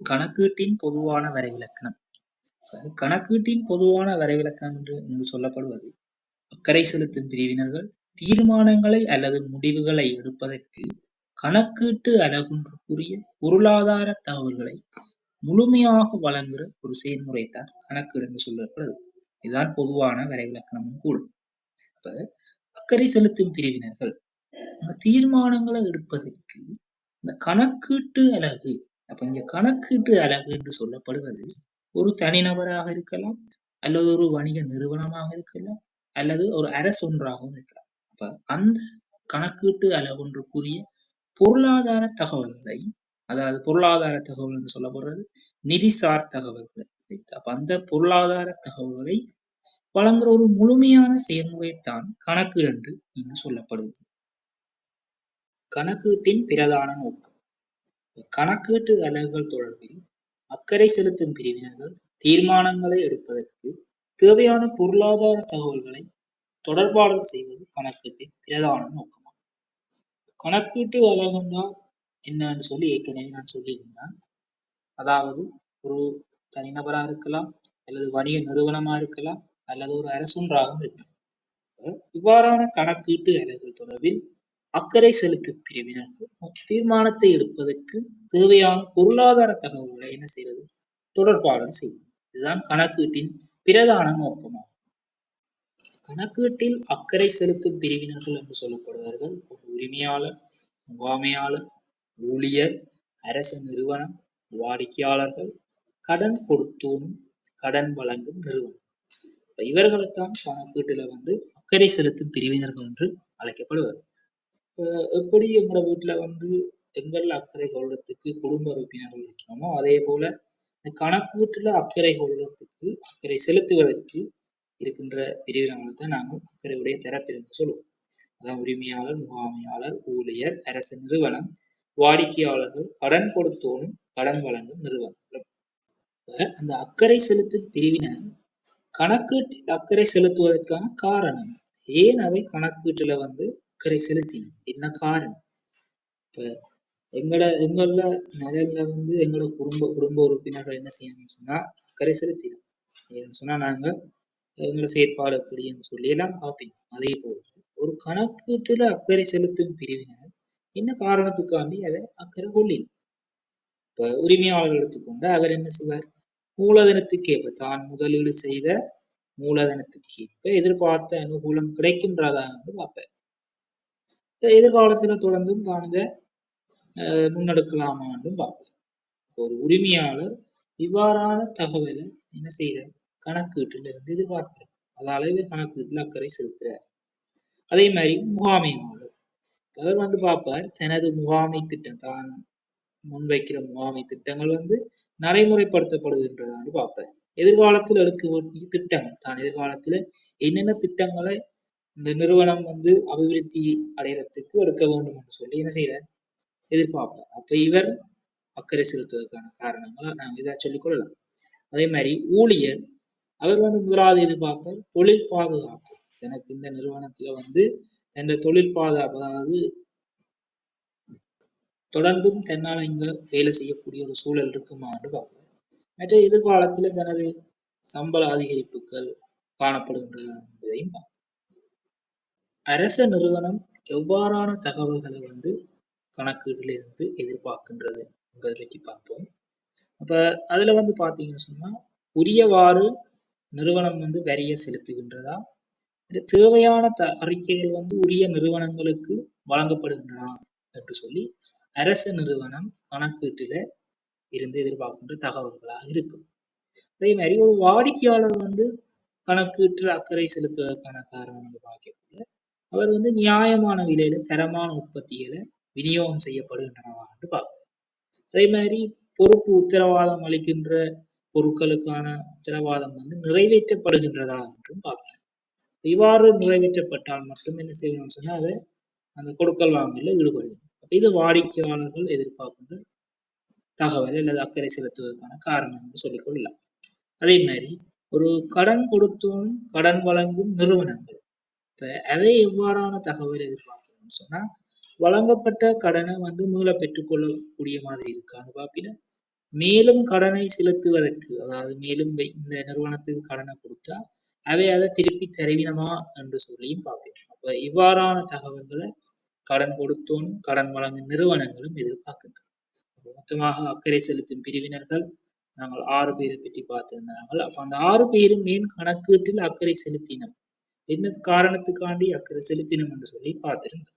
கணக்கீட்டின் பொதுவான வரைவிலக்கணம். கணக்கீட்டின் பொதுவான வரைவிலக்கணம் என்று இங்கு சொல்லப்படுவது அக்கறை செலுத்தும் பிரிவினர்கள் தீர்மானங்களை அல்லது முடிவுகளை எடுப்பதற்கு கணக்கீட்டு அலகுன்றுக்குரிய பொருளாதார தகவல்களை முழுமையாக வழங்குகிற ஒரு செயல்முறைத்தான் கணக்கீடு என்று சொல்லப்படுது. இதுதான் பொதுவான வரைவிலக்கணமும் கூடும் இப்ப அக்கறை செலுத்தும் பிரிவினர்கள் தீர்மானங்களை எடுப்பதற்கு இந்த கணக்கீட்டு அலகு அப்ப இங்க கணக்கீட்டு அலகு என்று சொல்லப்படுவது ஒரு தனிநபராக இருக்கலாம் அல்லது ஒரு வணிக நிறுவனமாக இருக்கலாம் அல்லது ஒரு அரசு ஒன்றாகவும் இருக்கலாம். அப்ப அந்த கணக்கீட்டு அலகொன்றுக்குரிய பொருளாதார தகவல்களை அதாவது பொருளாதார தகவல் என்று சொல்லப்படுறது நிதிசார் தகவல்கள். அப்ப அந்த பொருளாதார தகவல்களை வழங்குற ஒரு முழுமையான செயல்முறைத்தான் கணக்கு என்று இங்கு சொல்லப்படுகிறது. கணக்கீட்டின் பிரதான நோக்கம். கணக்கீட்டு அலகுகள் தொடர்பில் அக்கறை செலுத்தும் பிரிவினர்கள் தீர்மானங்களை எடுப்பதற்கு தேவையான பொருளாதார தகவல்களை தொடர்பாடல் செய்வது கணக்கீட்டின் பிரதான நோக்கமாகும். கணக்கீட்டு அலகுண்டா என்னன்னு சொல்லி ஏற்கனவே நான் சொல்லியிருந்தேன். அதாவது ஒரு தனிநபரா இருக்கலாம் அல்லது வணிக நிறுவனமா இருக்கலாம் அல்லது ஒரு அரசுன்றாகவும் இருக்கலாம். இவ்வாறான கணக்கீட்டு அலகுகள் தொடர்பில் அக்கறை செலுத்தும் பிரிவினர்கள் தீர்மானத்தை எடுப்பதற்கு தேவையான பொருளாதார தகவல்களை என்ன செய்வது? தொடர்பாடல் செய்வது இதுதான் கணக்கீட்டின் பிரதான நோக்கமாகும். கணக்கீட்டில் அக்கறை செலுத்தும் பிரிவினர்கள் என்று சொல்லப்படுவார்கள். ஒரு உரிமையாளர் முகாமையாளர் ஊழியர் அரசு நிறுவனம் வாடிக்கையாளர்கள் கடன் கொடுத்தோனும் கடன் வழங்கும் நிறுவனம். இவர்களைத்தான் கணக்கீட்டுல வந்து அக்கறை செலுத்தும் பிரிவினர்கள் என்று அழைக்கப்படுவார்கள். எப்படி எங்களோட வீட்டில் வந்து எங்கள் அக்கறை கொள்றதுக்கு குடும்ப உறுப்பினர்கள் இருக்கிறோமோ அதே போல கணக்கூட்டில் அக்கறை கொள்றதுக்கு அக்கறை செலுத்துவதற்கு இருக்கின்ற பிரிவினங்களை தான் நாங்கள் அக்கறையுடைய தரப்பிரிவு சொல்லுவோம். அதான் உரிமையாளர் முகாமையாளர் ஊழியர் அரசு நிறுவனம் வாடிக்கையாளர்கள் கடன் கொடுத்தோனும் கடன் வழங்கும் நிறுவனங்கள். அந்த அக்கறை செலுத்தும் பிரிவினர் கணக்கீட்டில் அக்கறை செலுத்துவதற்கான காரணம். ஏன் அவை கணக்கீட்டுல வந்து அக்கறை செலுத்தினோம். என்ன காரணம்? இப்ப எங்களோட எங்கள நிலையில வந்து எங்களோட குடும்ப குடும்ப உறுப்பினர்கள் என்ன செய்யணும்னு சொன்னா அக்கறை செலுத்தினோம். ஏன்னு சொன்னா நாங்க எங்களை செயற்பாடு அப்படின்னு சொல்லி எல்லாம் பார்ப்போம் அதே போல ஒரு கணக்கீட்டுல அக்கறை செலுத்தும் பிரிவினர் என்ன காரணத்துக்காண்டி அதை அக்கறை கொள்ளினோம் இப்ப உரிமையாளர்கள் எடுத்துக்கொண்டு அவர் என்ன செய்வார்? மூலதனத்துக்கேற்ப தான் முதலீடு செய்த மூலதனத்துக்கு ஏற்ப எதிர்பார்த்த அனுகூலம் கிடைக்கின்றதா என்று பார்ப்பார். எதிர்காலத்தில் தொடர்ந்தும் தான் இதை முன்னெடுக்கலாமான்னும் பார்ப்போம். ஒரு உரிமையாளர் இவ்வாறான தகவலை என்ன செய்யற கணக்கீட்டுல இருந்து எதிர்பார்க்கிறார் அதால கணக்கீட்டுல அக்கறை செலுத்துறார். அதே மாதிரி முகாமையாளர். அவர் வந்து பார்ப்பார் தனது முகாமை திட்டம் தான் முன்வைக்கிற முகாமை திட்டங்கள் வந்து நடைமுறைப்படுத்தப்படுகின்றதான்னு பார்ப்பார். எதிர்காலத்தில் எடுக்க வேண்டிய திட்டங்கள் தான் எதிர்காலத்துல என்னென்ன திட்டங்களை இந்த நிறுவனம் வந்து அபிவிருத்தி அடையறதுக்கு எடுக்க வேண்டும் என்று சொல்லி என்ன செய்யற? எதிர்பார்ப்பார் அப்ப இவர் அக்கறை செலுத்துவதற்கான காரணங்களை நாங்கள் இதை சொல்லிக் கொள்ளலாம். அதே மாதிரி ஊழியர் அவர் வந்து முதலாவது எதிர்பார்ப்பார் தொழில் பாதுகாப்பு. எனக்கு இந்த நிறுவனத்துல வந்து என்ற தொழில் பாதுகாப்பு அதாவது தொடர்ந்தும் தன்னால் இங்க வேலை செய்யக்கூடிய ஒரு சூழல் இருக்குமான்னு பார்ப்பார் மற்ற எதிர்காலத்துல தனது சம்பள அதிகரிப்புகள் காணப்படுகின்றன என்பதையும் பார்ப்போம். அரச நிறுவனம் எவ்வாறான தகவல்களை வந்து கணக்கீடுல இருந்து எதிர்பார்க்கின்றது என்பதை பற்றி பார்ப்போம். அப்ப அதுல வந்து பாத்தீங்கன்னு சொன்னா உரியவாறு நிறுவனம் வந்து வரியை செலுத்துகின்றதா? தேவையான த அறிக்கைகள் வந்து உரிய நிறுவனங்களுக்கு வழங்கப்படுகின்றன என்று சொல்லி அரசு நிறுவனம் கணக்கீட்டில் இருந்து எதிர்பார்க்கின்ற தகவல்களாக இருக்கும். அதே மாதிரி ஒரு வாடிக்கையாளர் வந்து கணக்கீட்டில் அக்கறை செலுத்துவதற்கான காரணம் பார்க்கக்கூடிய அவர் வந்து நியாயமான விலையில தரமான உற்பத்திகளை விநியோகம் செய்யப்படுகின்றனவா என்று பார்க்கணும் அதே மாதிரி பொறுப்பு உத்தரவாதம் அளிக்கின்ற பொருட்களுக்கான உத்தரவாதம் வந்து நிறைவேற்றப்படுகின்றதா என்றும் பார்க்கணும் இவ்வாறு நிறைவேற்றப்பட்டால் மட்டும் என்ன செய்யணும்னு சொன்னா அதை அந்த கொடுக்கல் வாங்கல ஈடுபடுது. அப்ப இது வாடிக்கையாளர்கள் எதிர்பார்க்கின்ற தகவல் அல்லது அக்கறை செலுத்துவதற்கான காரணம் என்று சொல்லிக்கொள்ளலாம் அதே மாதிரி ஒரு கடன் கொடுத்தும் கடன் வழங்கும் நிறுவனங்கள் இப்போ அவை எவ்வாறான தகவல் எதிர்பார்க்கணும்னு சொன்னா வழங்கப்பட்ட கடனை வந்து மீள பெற்றுக்கொள்ளக்கூடிய மாதிரி இருக்கான்னு பார்ப்பினா மேலும் கடனை செலுத்துவதற்கு அதாவது மேலும் இந்த நிறுவனத்துக்கு கடனை கொடுத்தா அவை அதை திருப்பி தருவினமா என்று சொல்லியும் பார்ப்போம் அப்ப இவ்வாறான தகவல்களை கடன் கொடுத்தோன் கடன் வழங்கும் நிறுவனங்களும் எதிர்பார்க்கின்றன. மொத்தமாக அக்கறை செலுத்தும் பிரிவினர்கள் நாங்கள் ஆறு பேரை பற்றி பார்த்திருந்தார்கள். அப்ப அந்த ஆறு பேரும் மேன் கணக்கீட்டில் அக்கறை செலுத்தினோம் என்ன காரணத்துக்காண்டி அக்கறை செலுத்தினோம் என்று சொல்லி பார்த்திருந்தோம்.